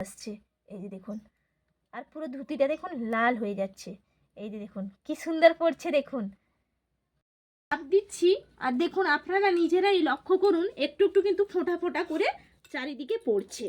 আসছে। এই যে দেখুন। আর পুরো ধুতিটা দেখুন লাল হয়ে যাচ্ছে। এই যে দেখুন, কি সুন্দর পড়ছে দেখুন। চাপ দিচ্ছি। আর দেখুন, আপনারা নিজেরাই লক্ষ্য করুন, একটু একটু কিন্তু ফোঁটা ফোঁটা করে চারিদিকে পড়ছে।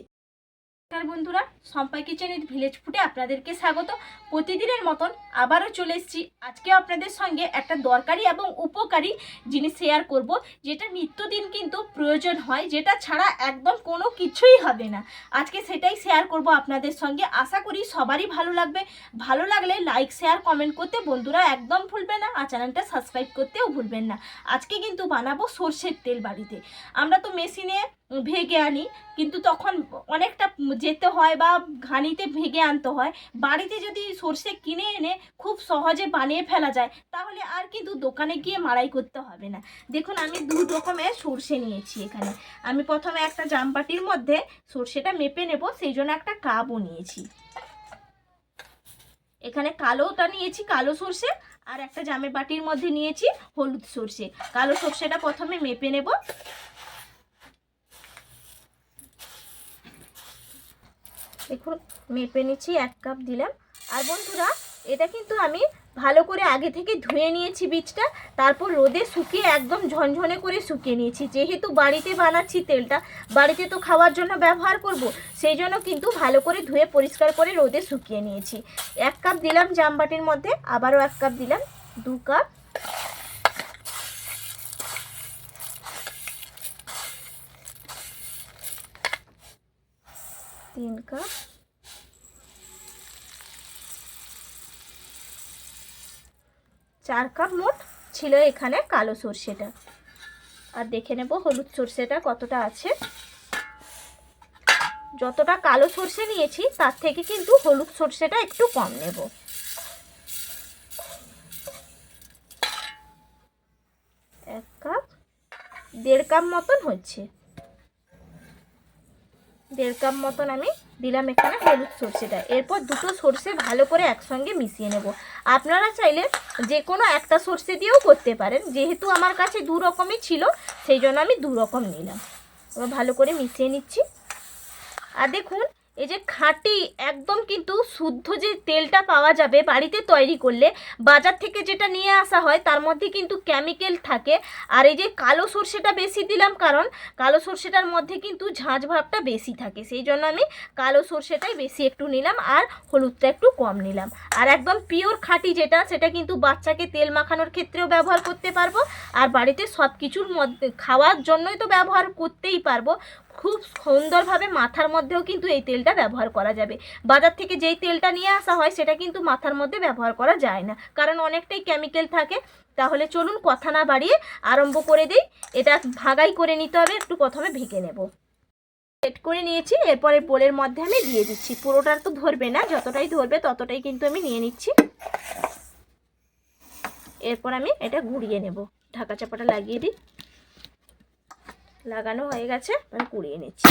নমস্কার বন্ধুরা সম্পাই কিচেনের ভিলেজ ফুটে আপনাদেরকে স্বাগত। প্রতিদিনের মতন আবারও চলে এসেছি। আজকেও আপনাদের সঙ্গে একটা দরকারি এবং উপকারী জিনিস শেয়ার করব, যেটা নিত্যদিন কিন্তু প্রয়োজন হয়, যেটা ছাড়া একদম কোনো কিছুই হবে না। আজকে সেটাই শেয়ার করব আপনাদের সঙ্গে। আশা করি সবারই ভালো লাগবে। ভালো লাগলে লাইক শেয়ার কমেন্ট করতে বন্ধুরা একদম ভুলবেন না আর চ্যানেলটা সাবস্ক্রাইব করতেও ভুলবেন না। আজকে কিন্তু বানাবো সর্ষের তেল বাড়িতে। আমরা তো মেশিনে ভেগে আনি। কিন্তু তখন অনেকটা যেতে হয় বা ঘানিতে ভেগে আনতে হয়। বাড়িতে যদি সর্ষে কিনে এনে খুব সহজে বানিয়ে ফেলা যায়, তাহলে আর কিন্তু দোকানে গিয়ে মাড়াই করতে হবে না। দেখুন, আমি দু রকমের সর্ষে নিয়েছি এখানে। আমি প্রথমে একটা জামপাটির মধ্যে সর্ষেটা মেপে নেব, সেই জন্য একটা কাপও নিয়েছি। এখানে কালোটা নিয়েছি, কালো সর্ষে, আর একটা জামের বাটির মধ্যে নিয়েছি হলুদ সর্ষে। কালো সর্ষেটা প্রথমে মেপে নেব। দেখুন মেপে নিচ্ছি, এক কাপ দিলাম। আর বন্ধুরা, এটা কিন্তু আমি ভালো করে আগে থেকে ধুয়ে নিয়েছি বীজটা, তারপর রোদে শুকিয়ে একদম ঝনঝনে করে শুকিয়ে নিয়েছি। যেহেতু বাড়িতে বানাচ্ছি তেলটা, বাড়িতে তো খাওয়ার জন্য ব্যবহার করব, সেই জন্য কিন্তু ভালো করে ধুয়ে পরিষ্কার করে রোদে শুকিয়ে নিয়েছি। এক কাপ দিলাম জামবাটির মধ্যে, আবারও এক কাপ দিলাম, দু কাপ। তিন কাপ। চার কাপ মোট ছিল এখানে কালো সর্ষেটা। আর দেখে নেব হলুদ সর্ষেটা কতটা আছে। যতটা কালো সর্ষে নিয়েছি, তার থেকে কিন্তু হলুদ সর্ষেটা একটু কম নেব। এক কাপ, দেড় কাপ মতন হচ্ছে। দেড় কাপ মতন আমি দিলাম এখানে হলুদ সর্ষেটা। এরপর দুটো সর্ষে ভালো করে একসঙ্গে মিশিয়ে নেব। আপনারা চাইলে যে কোনো একটা সর্ষে দিয়েও করতে পারেন। যেহেতু আমার কাছে দু রকমই ছিল, সেই জন্য আমি দু রকম নিলাম। এবার ভালো করে মিশিয়ে নিচ্ছি। আর দেখুন এই যে খাঁটি একদম কিন্তু শুদ্ধ যে তেলটা পাওয়া যাবে বাড়িতে তৈরি করলে, বাজার থেকে যেটা নিয়ে আসা হয় তার মধ্যে কিন্তু কেমিক্যাল থাকে। আর এই যে কালো সর্ষেটা বেশি দিলাম কারণ, কালো সর্ষেটার মধ্যে কিন্তু ঝাঁঝ ভাবটা বেশি থাকে। সেই জন্য আমি কালো সর্ষেটাই বেশি একটু নিলাম আর হলুদটা একটু কম নিলাম। আর একদম পিওর খাঁটি যেটা, সেটা কিন্তু বাচ্চাকে তেল মাখানোর ক্ষেত্রেও ব্যবহার করতে পারব। আর বাড়িতে সব কিছুর মধ্যে, খাওয়ার জন্যই তো ব্যবহার করতেই পারব। খুব সুন্দরভাবে মাথার মধ্যেও কিন্তু এই তেলটা ব্যবহার করা যাবে। বাজার থেকে যেই তেলটা নিয়ে আসা হয়, সেটা কিন্তু মাথার মধ্যে ব্যবহার করা যায় না। কারণ অনেকটাই কেমিক্যাল থাকে। তাহলে চলুন কথা না বাড়িয়ে আরম্ভ করে দিই। এটা ভাগাই করে নিতে হবে। একটু প্রথমে ভেঙে নেব। সেট করে নিয়েছি। এরপরে বোলের মধ্যে আমি দিয়ে দিচ্ছি। পুরোটার তো ধরবে না। যতটাই ধরবে, ততটাই কিন্তু আমি নিয়ে নিচ্ছি। এরপর আমি এটা ঘুরিয়ে নেব। ঢাকা চাপাটা লাগিয়ে দিই। লাগানো হয়ে গেছে আমি কুড়িয়ে নিচ্ছি।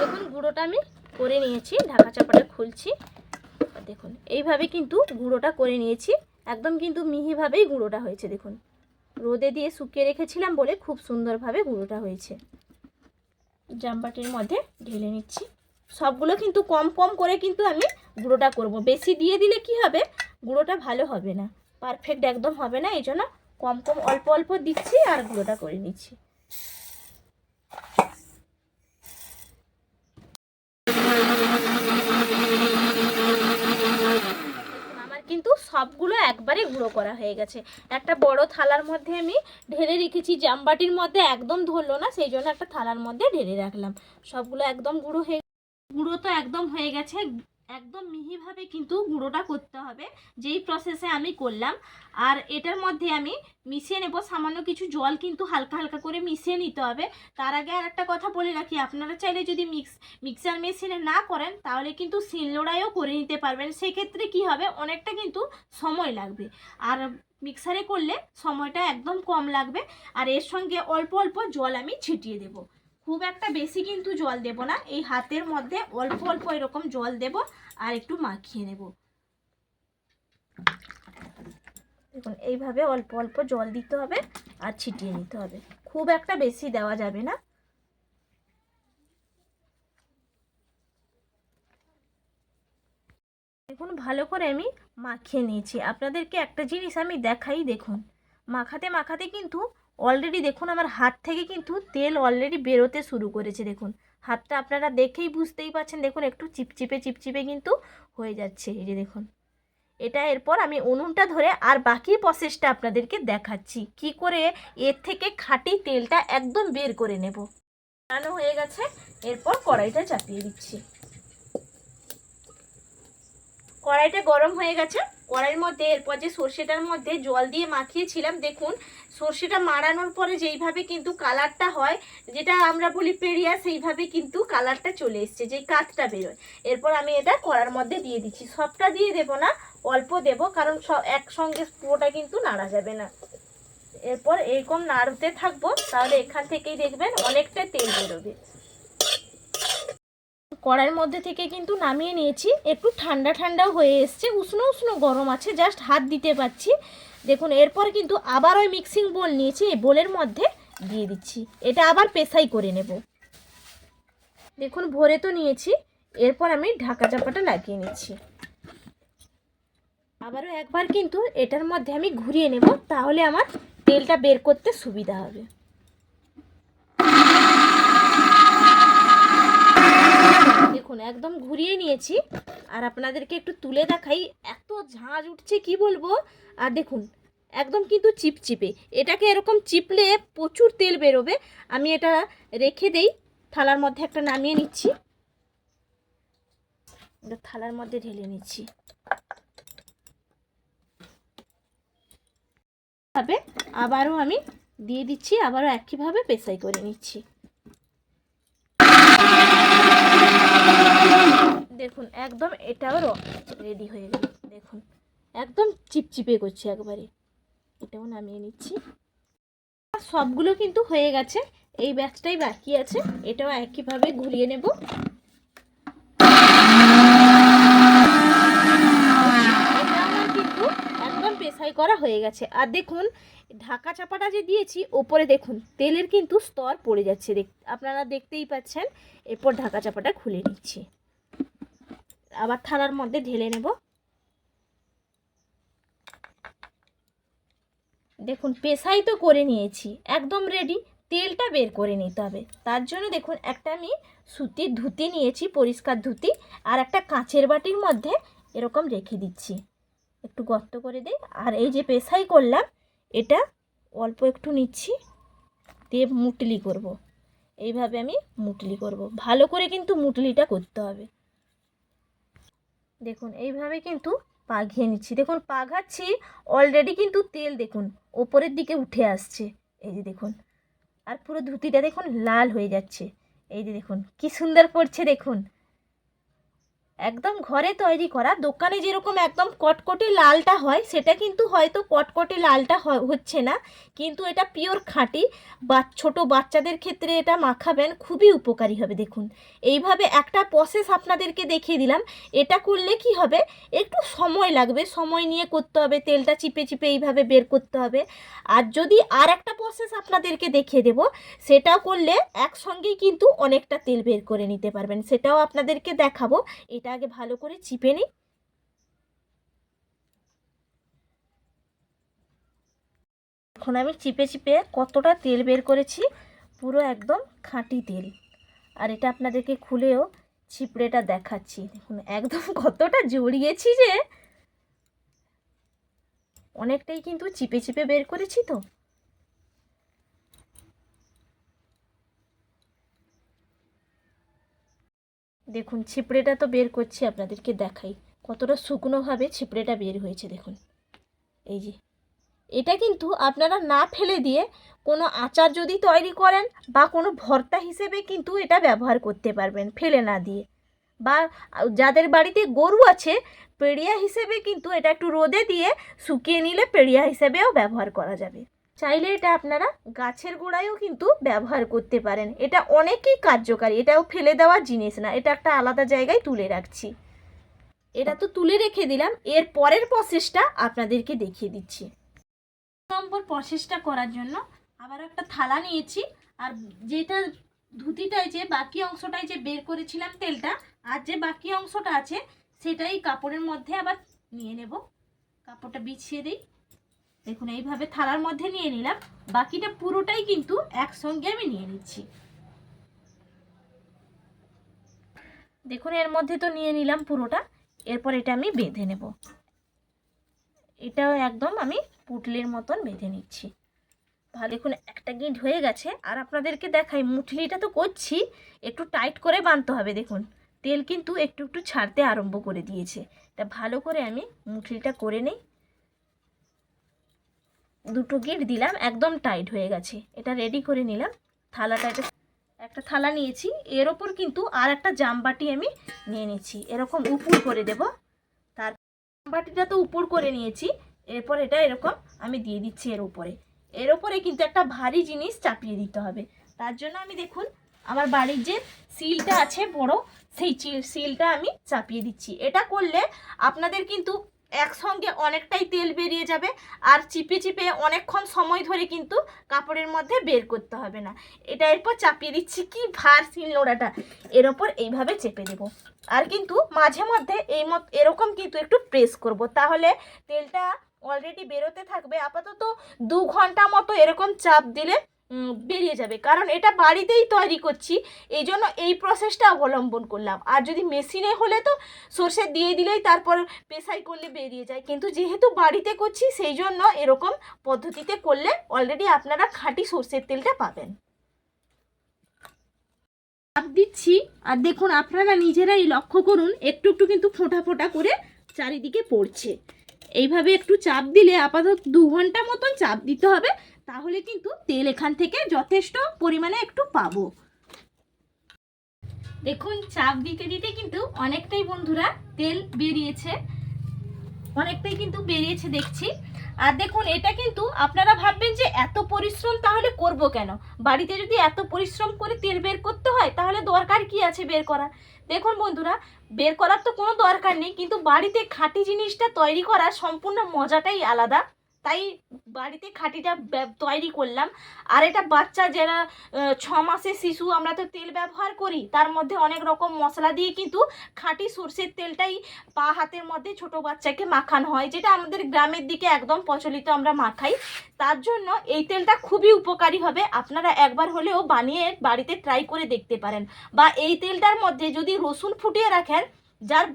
দেখুন, গুঁড়োটা আমি করে নিয়েছি, ঢাকা চাপাটা খুলছি। দেখুন, এইভাবে কিন্তু গুঁড়োটা করে নিয়েছি। একদম কিন্তু মিহিভাবেই গুঁড়োটা হয়েছে, দেখুন। রোদে দিয়ে শুকিয়ে রেখেছিলাম বলে খুব সুন্দরভাবে গুঁড়োটা হয়েছে। জাম্পাটির মধ্যে ঢেলে নিচ্ছি। সবগুলো কিন্তু কম কম করে কিন্তু আমি গুঁড়োটা করব। বেশি দিয়ে দিলে কি হবে? গুঁড়োটা ভালো হবে না। পারফেক্ট একদম হবে না এই জন্য কম কম অল্প অল্প দিচ্ছি আর গুঁড়োটা করে নিচ্ছি। কিন্তু সবগুলো একবারে গুঁড়ো করা হয়ে গেছে। একটা বড় থালার মধ্যে আমি ঢেলে রেখেছি, জামবাটির মধ্যে একদম ধরলো না সেই জন্য একটা থালার মধ্যে ঢেলে রাখলাম। সবগুলো একদম গুঁড়ো হয়ে গুঁড়ো তো একদম হয়ে গেছে একদম মিহিভাবে কিন্তু গুঁড়োটা করতে হবে। যেই প্রসেসে আমি করলাম, আর এটার মধ্যে আমি মিশিয়ে নেব। সামান্য কিছু জল কিন্তু হালকা হালকা করে মিশিয়ে নিতে হবে। তার আগে আর একটা কথা বলে রাখি, আপনারা চাইলে যদি মিক্স মিক্সার মেশিনে না করেন, তাহলে কিন্তু শিলনোড়ায়ও করে নিতে পারবেন। সেক্ষেত্রে কি হবে, অনেকটা কিন্তু সময় লাগবে। আর মিক্সারে করলে সময়টা একদম কম লাগবে। আর এর সঙ্গে অল্প অল্প জল আমি ছিটিয়ে দেবো। খুব একটা বেশি কিন্তু জল দেব না। এই হাতের মধ্যে অল্প অল্প এরকম জল দেব আর একটু মাখিয়ে নেব। দেখুন, এইভাবে অল্প অল্প জল দিতে হবে আর ছিটিয়ে নিতে হবে। খুব একটা বেশি দেওয়া যাবে না। দেখুন, ভালো করে আমি মাখিয়ে নিয়েছি। আপনাদেরকে একটা জিনিস আমি দেখাই, দেখুন। মাখাতে মাখাতে কিন্তু অলরেডি দেখুন, আমার হাত থেকে কিন্তু তেল অলরেডি বেরোতে শুরু করেছে, দেখুন। হাতটা আপনারা দেখেই বুঝতেই পারছেন, দেখুন, একটু চিপচিপে চিপচিপে কিন্তু হয়ে যাচ্ছে, এই যে দেখুন। এটা এরপর আমি উনুনটা ধরে আর বাকি প্রসেসটা আপনাদেরকে দেখাচ্ছি, কি করে এর থেকে খাঁটি তেলটা একদম বের করে নেব। বানানো হয়ে গেছে, এরপর কড়াইটা চাপিয়ে দিচ্ছি। কড়াইটা গরম হয়ে গেছে কড়াইয়ের মধ্যে, এরপর যে সর্ষেটার মধ্যে জল দিয়ে মাখিয়েছিলাম, দেখুন, সর্ষেটা মাড়ানোর পরে যেইভাবে কিন্তু কালারটা হয়, যেটা আমরা বলি পেরিয়া, সেইভাবে কিন্তু কালারটা চলে এসছে, যেই কাতটা বেরোয়। এরপর আমি এটা কড়ার মধ্যে দিয়ে দিচ্ছি। সবটা দিয়ে দেবো না, অল্প দেব, কারণ সব একসঙ্গে পুরোটা কিন্তু নাড়া যাবে না। এরপর এরকম নাড়তে থাকব, তাহলে এখান থেকেই দেখবেন অনেকটা তেল বেরোবে। কড়াইয়ের মধ্যে থেকে কিন্তু নামিয়ে নিয়েছি। একটু ঠান্ডা ঠান্ডাও হয়ে এসছে। উষ্ণ উষ্ণ গরম আছে জাস্ট হাত দিতে পারছি। দেখুন, এরপর কিন্তু আবার ওই মিক্সিং বোল নিয়েছি, এই বোলের মধ্যে দিয়ে দিচ্ছি। এটা আবার পেশাই করে নেব। দেখুন, ভরে তো নিয়েছি। এরপর আমি ঢাকা চাপাটা লাগিয়ে নিচ্ছি। আবারও একবার কিন্তু এটার মধ্যে আমি ঘুরিয়ে নেব, তাহলে আমার তেলটা বের করতে সুবিধা হবে। দেখুন, একদম ঘুরিয়ে নিয়েছি। আর আপনাদেরকে একটু তুলে দেখাই, এত ঝাঁজ উঠছে, কি বলব? আর দেখুন, একদম কিন্তু চিপচিপে। এটাকে এরকম চিপলে প্রচুর তেল বেরোবে। আমি এটা রেখে দেই, থালার মধ্যে একটা নামিয়ে নিচ্ছি। থালার মধ্যে ঢেলে নিচ্ছি। আবারও আমি দিয়ে দিচ্ছি, আবারও একইভাবে পেশাই করে নিচ্ছি। দেখুন, একদম এটাও রেডি হয়ে গেল। দেখুন, একদম চিপচিপে করছে একবারে। এটাও নামিয়ে নিচ্ছি। সবগুলো কিন্তু হয়ে গেছে। এই ব্যাচটাই বাকি আছে। এটাও একইভাবে ঘুরিয়ে নেব। পেশাই করা হয়ে গেছে। আর দেখুন, ঢাকা চাপাটা যে দিয়েছি, ওপরে দেখুন, তেলের কিন্তু স্তর পড়ে যাচ্ছে। আপনারা দেখতেই পাচ্ছেন, এরপর ঢাকা চাপাটা খুলে নিচ্ছি। আবার থালার মধ্যে ঢেলে নেব। দেখুন, পেশাই তো করে নিয়েছি, একদম রেডি তেলটা বের করে নিতে হবে। তার জন্য দেখুন, একটা আমি সুতির ধুতি নিয়েছি, পরিষ্কার ধুতি, আর একটা কাঁচের বাটির মধ্যে এরকম রেখে দিচ্ছি। একটু গর্ত করে দিই আর এই যে পেশাই করলাম, এটা অল্প একটু নিচ্ছি, দিয়ে মুটলি করব। এইভাবে আমি মুটলি করব। ভালো করে কিন্তু মুটলিটা করতে হবে। দেখুন, এইভাবে কিন্তু পাঘিয়ে নিচ্ছি। দেখুন, পাঘাচ্ছি অলরেডি কিন্তু তেল দেখুন, ওপরের দিকে উঠে আসছে। এই যে দেখুন, আর পুরো ধুতিটা দেখুন লাল হয়ে যাচ্ছে। এই যে দেখুন, কি সুন্দর পড়ছে দেখুন। একদম ঘরে তৈরি করা। দোকানে যেরকম একদম কটকটি লালটা হয়, সেটা কিন্তু হয়তো কটকটি লালটা হচ্ছে না। কিন্তু এটা পিওর খাঁটি। বা, ছোটো বাচ্চাদের ক্ষেত্রে এটা মাখাবেন, খুবই উপকারী হবে, দেখুন। এইভাবে একটা প্রসেস আপনাদেরকে দেখিয়ে দিলাম। এটা করলে কি হবে? একটু সময় লাগবে। সময় নিয়ে করতে হবে, তেলটা চিপে চিপে এইভাবে বের করতে হবে। আর যদি আর একটা প্রসেস আপনাদেরকে দেখিয়ে দেব, সেটাও করলে একসঙ্গেই কিন্তু অনেকটা তেল বের করে নিতে পারবেন। সেটাও আপনাদেরকে দেখাবো। এটা আগে ভালো করে চিপে নিই। এখন আমি চিপে চিপে কতটা তেল বের করেছি, পুরো একদম খাঁটি তেল। আর এটা আপনাদেরকে খুলেও চিপড়েটা দেখাচ্ছি। দেখুন, একদম কতটা জড়িয়েছি যে, অনেকটাই কিন্তু চিপে চিপে বের করেছি তো। দেখুন, ছিপড়েটা তো বের করছি, আপনাদেরকে দেখাই। কতটা শুকনোভাবে ছিপড়েটা বের হয়েছে, দেখুন। এই যে। এটা কিন্তু আপনারা না ফেলে দিয়ে কোনো আচার যদি তৈরি করেন বা কোনো ভর্তা হিসেবে কিন্তু এটা ব্যবহার করতে পারবেন, ফেলে না দিয়ে। বা যাদের বাড়িতে গরু আছে, পেড়িয়া হিসেবে কিন্তু এটা একটু রোদে দিয়ে শুকিয়ে নিলে পেড়িয়া হিসেবেও ব্যবহার করা যাবে। চাইলে এটা আপনারা গাছের গোড়ায়ও কিন্তু ব্যবহার করতে পারেন। এটা অনেকই কার্যকারী, এটাও ফেলে দেওয়ার জিনিস না, এটা একটা আলাদা জায়গায় তুলে রাখছি। এটা তো তুলে রেখে দিলাম, এর পরের প্রসেসটা আপনাদেরকে দেখিয়ে দিচ্ছি। নম্বর প্রসেসটা করার জন্য আবার একটা থালা নিয়েছি, আর যেটা ধুতিটায় যে বাকি অংশটায় যে বের করেছিলাম তেলটা, আর যে বাকি অংশটা আছে, সেটাই কাপড়ের মধ্যে আবার নিয়ে নেব। কাপড়টা বিছিয়ে দিই। দেখুন, এইভাবে থালার মধ্যে নিয়ে নিলাম। বাকিটা পুরোটাই কিন্তু একসঙ্গে আমি নিয়ে নিচ্ছি। দেখুন, এর মধ্যে তো নিয়ে নিলাম পুরোটা। এরপর এটা আমি বেঁধে নেব। এটাও একদম আমি পুটলির মতন বেঁধে নিচ্ছি। ভালো দেখুন, একটা গিঁট হয়ে গেছে। আর আপনাদেরকে দেখাই, মুঠলিটা তো করছি, একটু টাইট করে বাঁধতে হবে। দেখুন, তেল কিন্তু একটু একটু ছাড়তে আরম্ভ করে দিয়েছে। এটা ভালো করে আমি মুঠলিটা করে নেই। দুটো গিট দিলাম, একদম টাইট হয়ে গেছে। এটা রেডি করে নিলাম। থালাটা এটা একটা থালা নিয়েছি। এর ওপর কিন্তু আর একটা জামবাটি আমি নিয়ে নিচ্ছি। এরকম উপর করে দেব। তার জামবাটিটা তো উপর করে নিয়েছি। এরপর এটা এরকম আমি দিয়ে দিচ্ছি এর উপরে। এর ওপরে কিন্তু একটা ভারী জিনিস চাপিয়ে দিতে হবে। তার জন্য আমি দেখুন, আমার বাড়ির যে সিলটা আছে বড়, সেই সিলটা আমি চাপিয়ে দিচ্ছি। এটা করলে আপনাদের কিন্তু একসঙ্গে অনেকটাই তেল বেরিয়ে যাবে আর চিপে চিপে অনেকক্ষণ সময় ধরে কিন্তু কাপড়ের মধ্যে বের করতে হবে না। এটা এরপর চাপিয়ে দিচ্ছি কি ভার সিল নোড়াটা। এর ওপর এইভাবে চেপে দেব। আর কিন্তু মাঝে মধ্যে এই মত, এরকম কিন্তু একটু প্রেস করব। তাহলে তেলটা অলরেডি বেরোতে থাকবে। আপাতত দু ঘণ্টা মতো এরকম চাপ দিলে বেরিয়ে যাবে। কারণ এটা বাড়িতেই তৈরি করছি এই জন্য এই প্রসেসটা অবলম্বন করলাম। আর যদি মেশিনে হলে তো সর্ষে দিয়ে দিলেই তারপর পেশাই করলে বেরিয়ে যায়। কিন্তু যেহেতু বাড়িতে করছি সেই জন্য এরকম পদ্ধতিতে করলে অলরেডি আপনারা খাঁটি সর্ষের তেলটা পাবেন। চাপ দিচ্ছি, আর দেখুন আপনারা নিজেরাই লক্ষ্য করুন, একটু একটু কিন্তু ফোঁটা ফোঁটা করে চারিদিকে পড়ছে। এইভাবে একটু চাপ দিলে আপাতত দু ঘণ্টা মতন চাপ দিতে হবে। তাহলে কিন্তু তেল এখান থেকে যথেষ্ট পরিমাণে একটু পাবো। দেখুন চাপ দিতে দিতে কিন্তু অনেকটাই বন্ধুরা তেল বেরিয়েছে। অনেকটাই কিন্তু বেরিয়েছে দেখছি। আর দেখুন, এটা কিন্তু আপনারা ভাববেন যে এত পরিশ্রম তাহলে করব কেন? বাড়িতে যদি এত পরিশ্রম করে তেল বের করতে হয়, তাহলে দরকার কি আছে বের করা দেখুন বন্ধুরা, বের করার তো কোনো দরকার নেই, কিন্তু বাড়িতে খাঁটি জিনিসটা তৈরি করার সম্পূর্ণ মজাটাই আলাদা। তাই বাড়িতে খাঁটিটা তৈরি করলাম। আর এটা বাচ্চা যারা ছ মাসের শিশু, আমরা তো তেল ব্যবহার করি, তার মধ্যে অনেক রকম মশলা দিয়ে কিন্তু খাঁটি সর্ষের তেলটাই পা হাতের মধ্যে ছোট বাচ্চাকে মাখানো হয়, যেটা আমাদের গ্রামের দিকে একদম প্রচলিত আমরা মাখাই। তার জন্য এই তেলটা খুবই উপকারী হবে, আপনারা একবার হলেও বানিয়ে বাড়িতে ট্রাই করে দেখতে পারেন। বা এই তেলটার মধ্যে যদি রসুন ফুটিয়ে রাখেন যার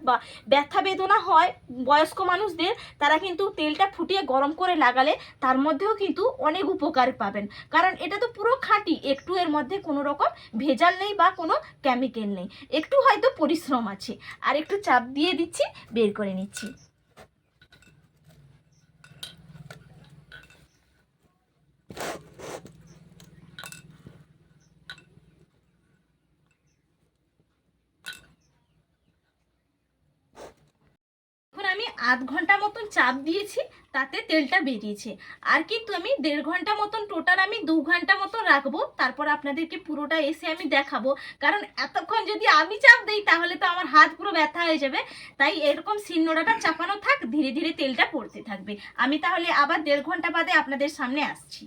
ব্যথা বেদনা হয় বয়স্ক মানুষদের, তারা কিন্তু তেলটা ফুটিয়ে গরম করে লাগালে তার মধ্যেও কিন্তু অনেক উপকার পাবেন। কারণ এটা তো পুরো খাঁটি, একটু এর মধ্যে কোনো রকম ভেজাল নেই বা কোনো কেমিক্যাল নেই। একটু হয়তো পরিশ্রম আছে। আর একটু চাপ দিয়ে দিচ্ছি, বের করে নিচ্ছি। এখন আমি আধ ঘণ্টা মতন চাপ দিয়েছি, তাতে তেলটা বেরিয়েছে। আর কিন্তু আমি দেড় ঘণ্টা মতন টোটাল আমি দু ঘণ্টা মতন রাখব, তারপর আপনাদেরকে পুরোটা এসে আমি দেখাবো। কারণ এতক্ষণ যদি আমি চাপ দিই, তাহলে তো আমার হাত পুরো ব্যথা হয়ে যাবে। তাই এরকম সিন্নোড়াটা চাপানো থাক, ধীরে ধীরে তেলটা পড়তে থাকবে। আমি তাহলে আবার দেড় ঘণ্টা বাদে আপনাদের সামনে আসছি।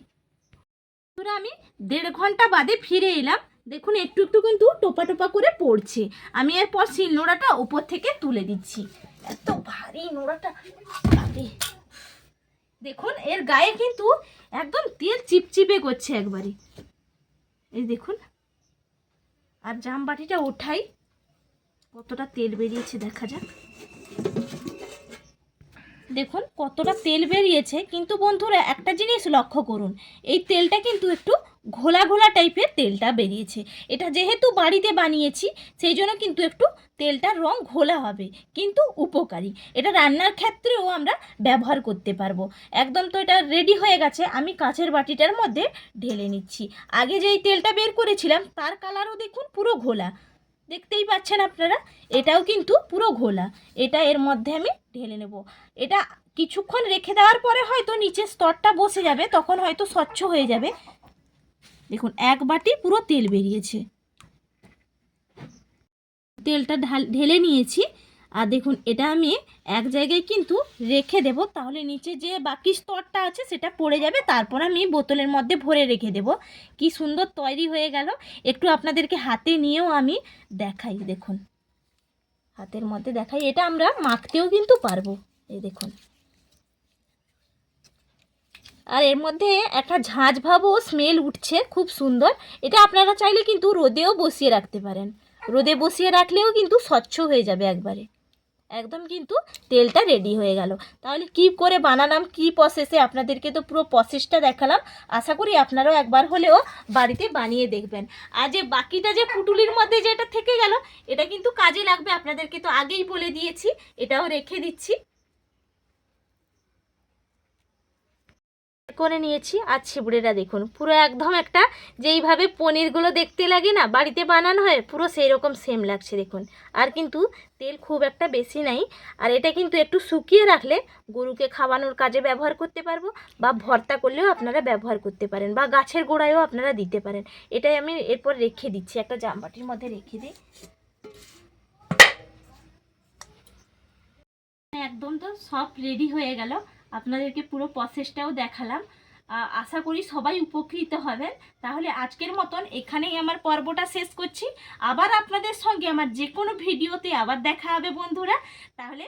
আমি দেড় ঘণ্টা বাদে ফিরে এলাম। দেখুন, একটু একটু কিন্তু টোপা টোপা করে পড়ছে। আমি এরপর সিন্নোড়াটা ওপর থেকে তুলে দিচ্ছি। এত ভারী নোড়াটা। দেখুন, এর গায়ে কিন্তু একদম তেল চিপচিপে করছে একবারে। এই দেখুন। আর জামবাটিটা ওঠাই। কতটা তেল বেরিয়েছে, দেখা যাক। দেখুন, কতটা তেল বেরিয়েছে। কিন্তু বন্ধুরা, একটা জিনিস লক্ষ্য করুন। এই তেলটা কিন্তু একটু ঘোলা ঘোলা টাইপের তেলটা বেরিয়েছে। এটা যেহেতু বাড়িতে বানিয়েছি, সেই জন্য কিন্তু একটু তেলটার রং ঘোলা হবে, কিন্তু উপকারী। এটা রান্নার ক্ষেত্রেও আমরা ব্যবহার করতে পারব। একদম তো এটা রেডি হয়ে গেছে, আমি কাঁচের বাটিটার মধ্যে ঢেলে নিচ্ছি। আগে যেই তেলটা বের করেছিলাম, তার কালারও দেখুন পুরো ঘোলা। দেখতেই পাচ্ছেন আপনারা, এটাও কিন্তু পুরো ঘোলা। এটা এর মধ্যে আমি ঢেলে নেব। এটা কিছুক্ষণ রেখে দেওয়ার পরে হয়তো নিচের স্তরটা বসে যাবে, তখন হয়তো স্বচ্ছ হয়ে যাবে। দেখুন, এক বাটি পুরো তেল বেরিয়েছে। তেলটা ঢাল নিয়েছি। আর দেখুন, এটা আমি এক জায়গায় কিন্তু রেখে দেব। তাহলে নিচে যে বাকি স্তরটা আছে, সেটা পড়ে যাবে। তারপর আমি বোতলের মধ্যে ভরে রেখে দেব। কি সুন্দর তৈরি হয়ে গেল। একটু আপনাদেরকে হাতে নিয়েও আমি দেখাই, দেখুন। হাতের মধ্যে দেখাই। এটা আমরা মাখতেও কিন্তু পারব। এই দেখুন। আর এর মধ্যে একটা ঝাঁঝ ভাবও স্মেল উঠছে, খুব সুন্দর। এটা আপনারা চাইলে কিন্তু রোদেও বসিয়ে রাখতে পারেন। রোদে বসিয়ে রাখলেও কিন্তু স্বচ্ছ হয়ে যাবে একবারে। একদম কিন্তু তেলটা রেডি হয়ে গেল। তাহলে কি করে বানালাম, কি প্রসেসে আপনাদেরকে তো পুরো প্রসেসটা দেখালাম। আশা করি আপনারাও একবার হলেও বাড়িতে বানিয়ে দেখবেন। আর যে বাকিটা যে পুটুলির মধ্যে যেটা থেকে গেল, এটা কিন্তু কাজে লাগবে। আপনাদেরকে তো আগেই বলে দিয়েছি, এটাও রেখে দিচ্ছি। করে নিয়েছি। আর ছিবড়েটা দেখুন, পুরো একদম একটা যেইভাবে পনিরগুলো দেখতে লাগে না, বাড়িতে বানানো হয়, পুরো সেই রকম সেম লাগছে দেখুন। আর কিন্তু তেল খুব একটা বেশি নাই। আর এটা কিন্তু একটু শুকিয়ে রাখলে গরুকে খাওয়ানোর কাজে ব্যবহার করতে পারব, বা ভর্তা করলেও আপনারা ব্যবহার করতে পারেন, বা গাছের গোড়ায়ও আপনারা দিতে পারেন। এটাই আমি এরপর রেখে দিচ্ছি, একটা জামবাটির মধ্যে রেখে দিই। একদম তো সব রেডি হয়ে গেল। আপনাদেরকে পুরো প্রসেসটাও দেখালাম। আশা করি সবাই উপকৃত হবেন। তাহলে আজকের মতন এখানেই আমার পর্বটা শেষ করছি। আবার আপনাদের সঙ্গে আমার যে কোনো ভিডিওতে আবার দেখা হবে বন্ধুরা। তাহলে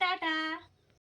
টাটা!